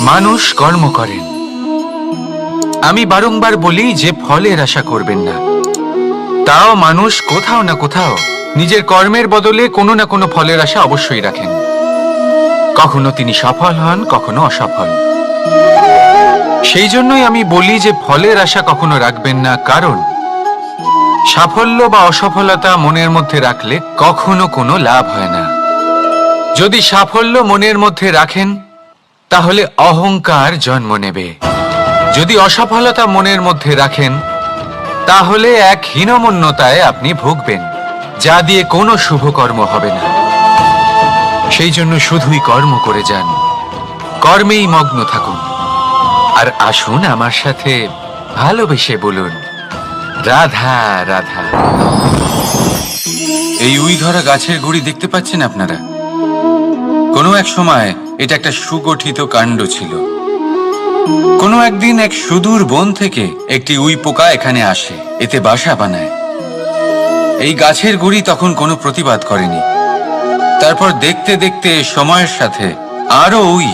মানুষ কর্ম করেন। আমি বারংবার বলি যে ফলের আশা করবেন না। তাও মানুষ কোথাও না কোথাও নিজের কর্মের বদলে কোনো না কোনো ফলের আশা অবশ্যই রাখেন। কখনো তিনি সফল হন, কখনো অসফল। সেই জন্যই আমি বলি যে ফলের আশা কখনো রাখবেন না, কারণ সাফল্য বা অসফলতা মনের মধ্যে রাখলে কখনো কোনো লাভ হয় না। যদি সাফল্য মনের মধ্যে রাখেন, তাহলে অহংকার জন্ম নেবে। যদি অসফলতা মনের মধ্যে রাখেন, তাহলে এক হীনমন্যতায় আপনি ভুগবেন, যা দিয়ে কোনো শুভকর্ম হবে না। সেই জন্য শুধুই কর্ম করে যান। কর্মেই মগ্ন থাকুন। আর আসুন আমার সাথে ভালোবেসে বলুন। রাধা রাধা। এই উই ধরা গাছের গুড়ি দেখতে পাচ্ছেন আপনারা? কোনো এক সময় এটা একটা সুগঠিত কাণ্ড ছিল। কোনো একদিন এক সুদূর বন থেকে একটি উই পোকা এখানে আসে, এতে বাসা বানায়। এই গাছের গুড়ি তখন কোনো প্রতিবাদ করেনি। তারপর দেখতে দেখতে সময়ের সাথে আরও উই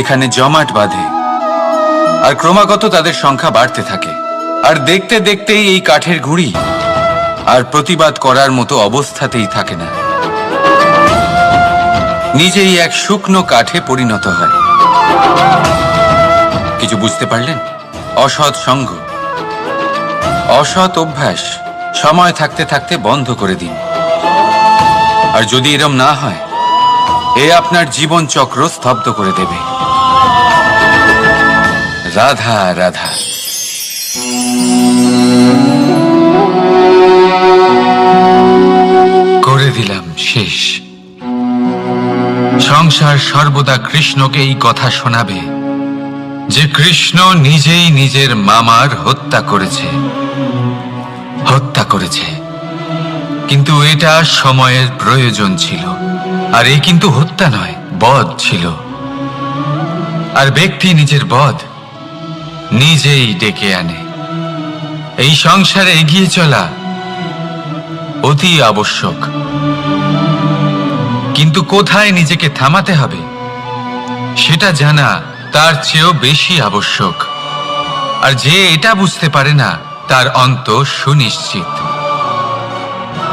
এখানে জমাট বাঁধে, আর ক্রমাগত তাদের সংখ্যা বাড়তে থাকে। আর দেখতে দেখতেই এই কাঠের ঘুড়ি আর প্রতিবাদ করার মতো অবস্থাতেই থাকে না। নিজেই এক শুকনো কাঠে পরিণত হয়। কিছু বুঝতে পারলেন? অসৎ সঙ্গ। অসৎ অভ্যাস সময় থাকতে থাকতে বন্ধ করে দিন। আর যদি এরম না হয়, এ আপনার জীবন চক্র স্তব্ধ করে দেবে। রাধা রাধা। করে দিলাম শেষ। সংসার সর্বদা কৃষ্ণকে এই কথা শোনাবে যে কৃষ্ণ নিজেই নিজের মামার হত্যা করেছে। হত্যা করেছে। কিন্তু এটা সময়ের প্রয়োজন ছিল। আর এই কিন্তু হত্যা নয়, বধ ছিল। আর ব্যক্তি নিজের বধ নিজেই ডেকে আনে। এই সংসারে এগিয়ে চলা অতি আবশ্যক। কিন্তু কোথায় নিজেকে থামাতে হবে, সেটা জানা তার চেয়েও বেশি আবশ্যক। আর যে এটা বুঝতে পারে না, তার অন্ত সুনিশ্চিত।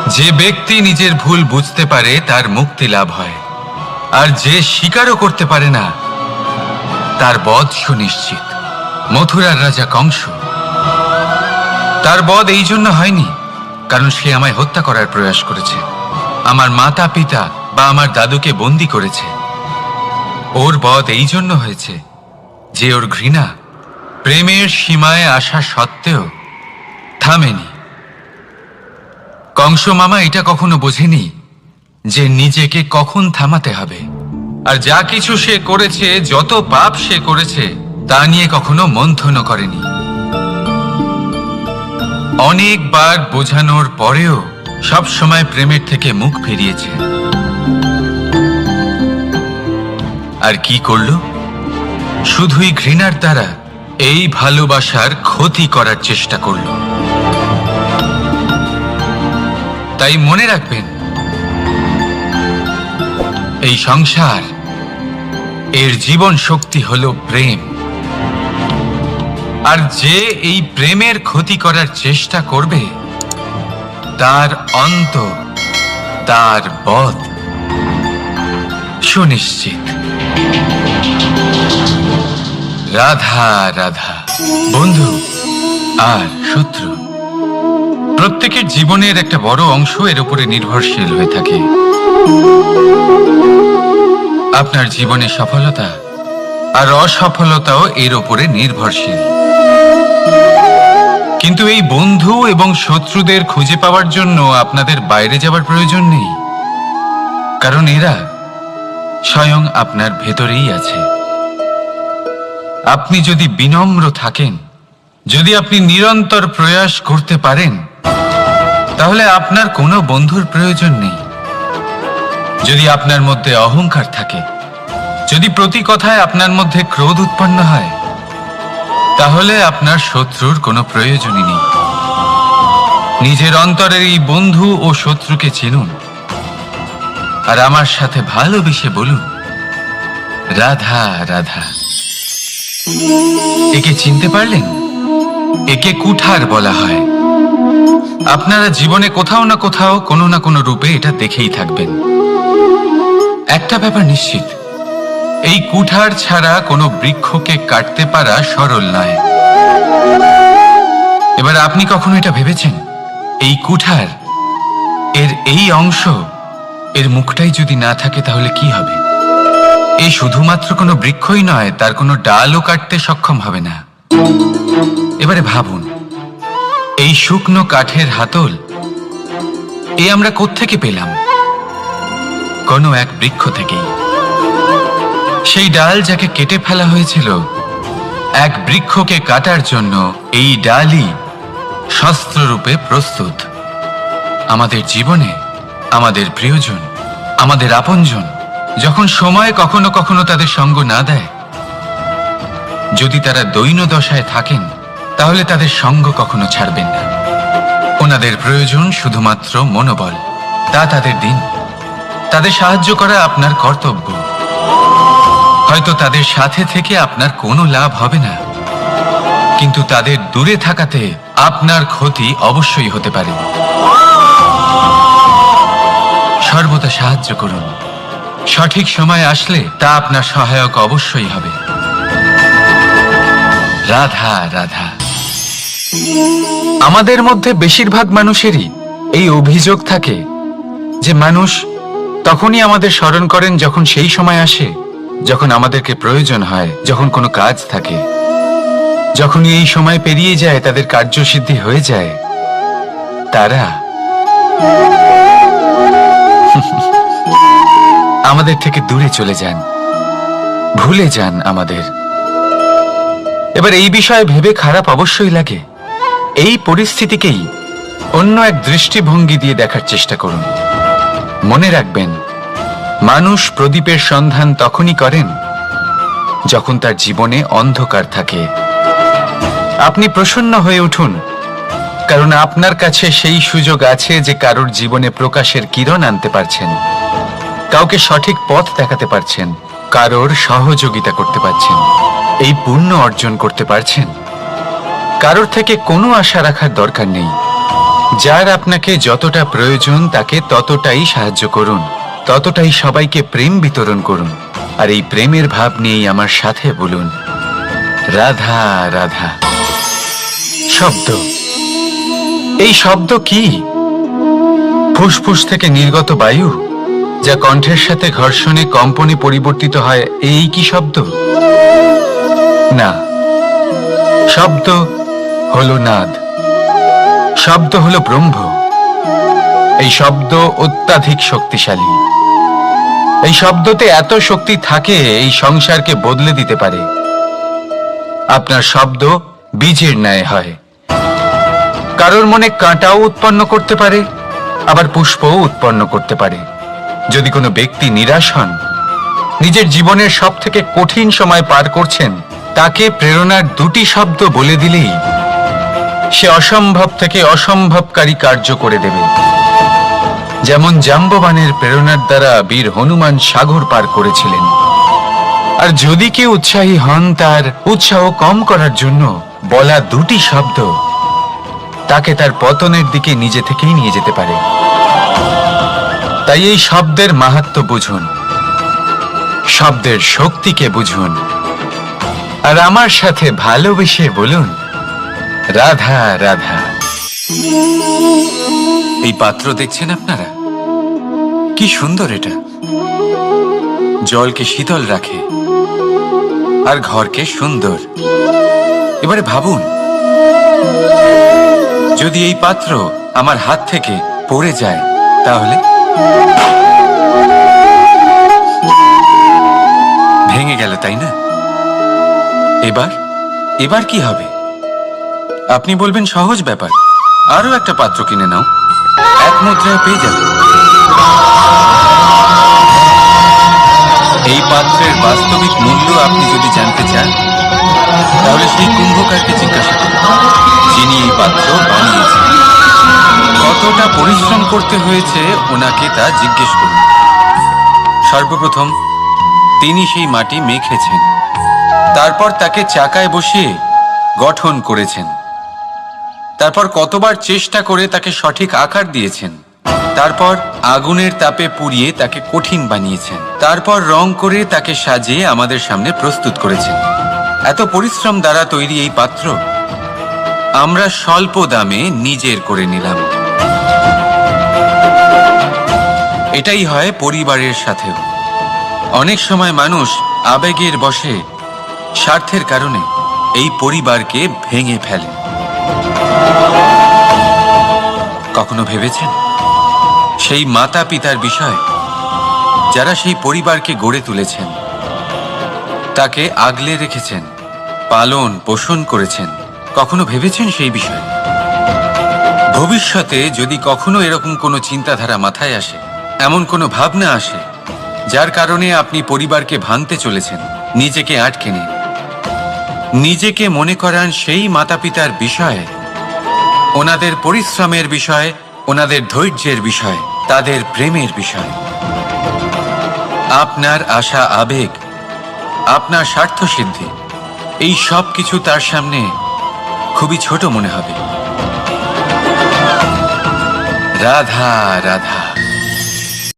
যে ব্যক্তি নিজের ভুল বুঝতে পারে, তার মুক্তি লাভ হয়। আর যে স্বীকারও করতে পারে না, তার বধ সুনিশ্চিত। মথুরার রাজা কংস তার বধ এই জন্য হয়নি, কারণ সে আমায় হত্যা করার প্রয়াস করেছে। আমার মাতা পিতা বা আমার দাদুকে বন্দি করেছে। ওর বধ এই জন্য হয়েছে যে ওর ঘৃণা প্রেমের সীমায় আসা সত্ত্বেও থামেনি। কংস মামা এটা কখনো বোঝেনি যে নিজেকে কখন থামাতে হবে। আর যা কিছু সে করেছে, যত পাপ সে করেছে, তা নিয়ে কখনো মন্থনও করেনি। অনেকবার বোঝানোর পরেও সব সময় প্রেমের থেকে মুখ ফিরিয়েছে। আর কি করল? শুধুই ঘৃণার দ্বারা এই ভালোবাসার ক্ষতি করার চেষ্টা করল। তাই মনে রাখবেন, এই সংসার, এর জীবন শক্তি হল প্রেম। আর যে এই প্রেমের ক্ষতি করার চেষ্টা করবে, তার অন্ত তার বধ সুনিশ্চিত। রাধা রাধা। বন্ধু আর শত্রু। প্রত্যেকের জীবনের একটা বড় অংশ এর উপরে নির্ভরশীল হয়ে থাকে। আপনার জীবনে সফলতা আর অসফলতাও এর উপরে নির্ভরশীল। কিন্তু এই বন্ধু এবং শত্রুদের খুঁজে পাওয়ার জন্য আপনাদের বাইরে যাওয়ার প্রয়োজন নেই। কারণ এরা স্বয়ং আপনার ভেতরেই আছে। আপনি যদি বিনম্র থাকেন, যদি আপনি নিরন্তর প্রয়াস করতে পারেন, তাহলে আপনার কোনো বন্ধুর প্রয়োজন নেই। যদি আপনার মধ্যে অহংকার থাকে, যদি প্রতি কথায় আপনার মধ্যে ক্রোধ উৎপন্ন হয় তাহলে আপনার শত্রুর কোনো প্রয়োজনই নেই। নিজের অন্তরের এই বন্ধু ও শত্রুকে চিনুন। আর আমার সাথে ভালোবেসে বলুন, রাধা রাধা। একে চিনতে পারলেন? একে কুঠার বলা হয়। আপনারা জীবনে কোথাও না কোথাও কোনো না কোনো রূপে এটা দেখেই থাকবেন। একটা ব্যাপার নিশ্চিত এই কুঠার ছাড়া কোনো বৃক্ষকে কাটতে পারা সরল নয়। এবার আপনি কখনো এটা ভেবেছেন? এই কুঠার, এর এই অংশ, এর মুখটাই যদি না থাকে তাহলে কি হবে? এ শুধুমাত্র কোনো বৃক্ষই নয়, তার কোনো ডালও কাটতে সক্ষম হবে না। এবারে ভাবুন, এই শুকনো কাঠের হাতল, এ আমরা কোত্থেকে পেলাম? কোনো এক বৃক্ষ থেকেই। সেই ডাল যাকে কেটে ফেলা হয়েছিল, এক বৃক্ষকে কাটার জন্য এই ডালই শস্ত্ররূপে প্রস্তুত। আমাদের জীবনে, আমাদের প্রিয়জন, আমাদের আপনজন, যখন সময় কখনো কখনো তাদের সঙ্গ না দেয়, যদি তারা দৈন দশায় থাকেন, তাহলে তাদের সঙ্গ কখনো ছাড়বেন না। ওনাদের প্রয়োজন শুধুমাত্র মনোবল, তা তাদের দিন। তাদের সাহায্য করা আপনার কর্তব্য। হয়তো তাদের সাথে থেকে আপনার কোনো লাভ হবে না। কিন্তু তাদের দূরে থাকাতে আপনার ক্ষতি অবশ্যই হতে পারে। সর্বদা সাহায্য করুন। সঠিক সময় আসলে তা আপনার সহায়ক অবশ্যই হবে। রাধা রাধা। আমাদের মধ্যে বেশিরভাগ মানুষেরই এই অভিযোগ থাকে যে মানুষ তখনই আমাদের স্মরণ করেন যখন সেই সময় আসে যখন আমাদেরকে প্রয়োজন হয়, যখন কোনো কাজ থাকে, যখনই এই সময় পেরিয়ে যায়, তাদের কার্যসিদ্ধি হয়ে যায়, তারা আমাদের থেকে দূরে চলে যান, ভুলে যান আমাদের। এবার এই বিষয়ে ভেবে খারাপ অবশ্যই লাগে। এই পরিস্থিতিকেই অন্য এক দৃষ্টিভঙ্গি দিয়ে দেখার চেষ্টা করুন। মনে রাখবেন মানুষ প্রদীপের সন্ধান তখনই করেন যখন তার জীবনে অন্ধকার থাকে। আপনি প্রসন্ন হয়ে উঠুন, কারণ আপনার কাছে সেই সুযোগ আছে যে কারোর জীবনে প্রকাশের কিরণ আনতে পারছেন, কাউকে সঠিক পথ দেখাতে পারছেন, কারোর সহযোগিতা করতে পারছেন, এই পুণ্য অর্জন করতে পারছেন। কারোর থেকে কোনো আশা রাখার দরকার নেই। যার আপনাকে যতটা প্রয়োজন তাকে ততটাই সাহায্য করুন। ততটাই সবাইকে প্রেম বিতরণ করুন আর এই প্রেমের ভাব নিয়েই আমার সাথে বলুন, রাধা রাধা। শব্দ। এই শব্দ কি? ফুসফুস থেকে নির্গত বায়ু, যা কণ্ঠের সাথে ঘর্ষণে কম্পনে পরিবর্তিত হয়, এই কি শব্দ? না। শব্দ হলো নাদ। শব্দ হলো ব্রহ্ম। এই শব্দ অত্যাধিক শক্তিশালী। এই শব্দতে এত শক্তি থাকে, এই সংসারকে বদলে দিতে পারে। আপনার শব্দ বীজের ন্যায় হয়। কারোর মনে কাঁটাও উৎপন্ন করতে পারে, আবার পুষ্পও উৎপন্ন করতে পারে। যদি কোনো ব্যক্তি নিরাশ হন, নিজের জীবনের সব থেকে কঠিন সময় পার করছেন, তাকে প্রেরণার দুটি শব্দ বলে দিলেই সে অসম্ভব থেকে অসম্ভবকারী কার্য করে দেবে। যেমন জাম্ববানের প্রেরণার দ্বারা বীর হনুমান সাগর পার করেছিলেন। আর যদি কেউ উৎসাহী হন তার উৎসাহ কম করার জন্য বলা দুটি শব্দ, তাকে তার পতনের দিকে নিজে থেকেই নিয়ে যেতে পারে। তাই এই শব্দের মাহাত্ম বুঝুন, শব্দের শক্তিকে বুঝুন, আর আমার সাথে ভালোবেসে বলুন, রাধা রাধা। এই পাত্র দেখছেন আপনারা? কি সুন্দর এটা। জলকে শীতল রাখে আর ঘরকে সুন্দর। এবারে ভাবুন, যদি এই পাত্র আমার হাত থেকে পড়ে যায়, তাহলে? ভেঙে গেল, তাই না? এবার এবার কি হবে? আপনি বলবেন সহজ ব্যাপার। আরও একটা পাত্র কিনে নাও। এক মুদ্রায় পেয়ে যাবে পাত্রের বাস্তবিক মূল্য আপনি যদি জানতে চান, তাহলে সেই কুম্ভকারকে জিজ্ঞাসা করুন, যিনি এই পাত্র বানিয়েছেন। কতটা পরিশ্রম করতে হয়েছে ওনাকে তা জিজ্ঞেস করুন। সর্বপ্রথম, তিনি সেই মাটি মেখেছেন। তারপর তাকে চাকায় বসিয়ে গঠন করেছেন। তারপর কতবার চেষ্টা করে তাকে সঠিক আকার দিয়েছেন। তারপর আগুনের তাপে পুড়িয়ে তাকে কঠিন বানিয়েছেন। তারপর রং করে তাকে সাজিয়ে আমাদের সামনে প্রস্তুত করেছেন। এত পরিশ্রম দ্বারা তৈরি এই পাত্র, আমরা স্বল্প দামে নিজের করে নিলাম। এটাই হয় পরিবারের সাথেও। অনেক সময় মানুষ আবেগের বশে স্বার্থের কারণে এই পরিবারকে ভেঙে ফেলে। কখনো ভেবেছেন? সেই মাতা পিতার বিষয়, যারা সেই পরিবারকে গড়ে তুলেছেন। তাকে আগলে রেখেছেন, পালন, পোষণ করেছেন। কখনো ভেবেছেন সেই বিষয়ে? ভবিষ্যতে যদি কখনো এরকম কোনো চিন্তাধারা মাথায় আসে, এমন কোনো ভাবনা আসে, যার কারণে আপনি পরিবারকে ভাঙতে চলেছেন, নিজেকে আটকে নিন নিজেকে মনে করান সেই মাতা পিতার বিষয়ে, ওনাদের পরিশ্রমের বিষয় ওনাদের ধৈর্যের বিষয়, তাদের প্রেমের বিষয়। আপনার আশা আবেগ, আপনার স্বার্থ সিদ্ধি, এই সব কিছু তার সামনে খুবই ছোট মনে হবে। রাধা রাধা।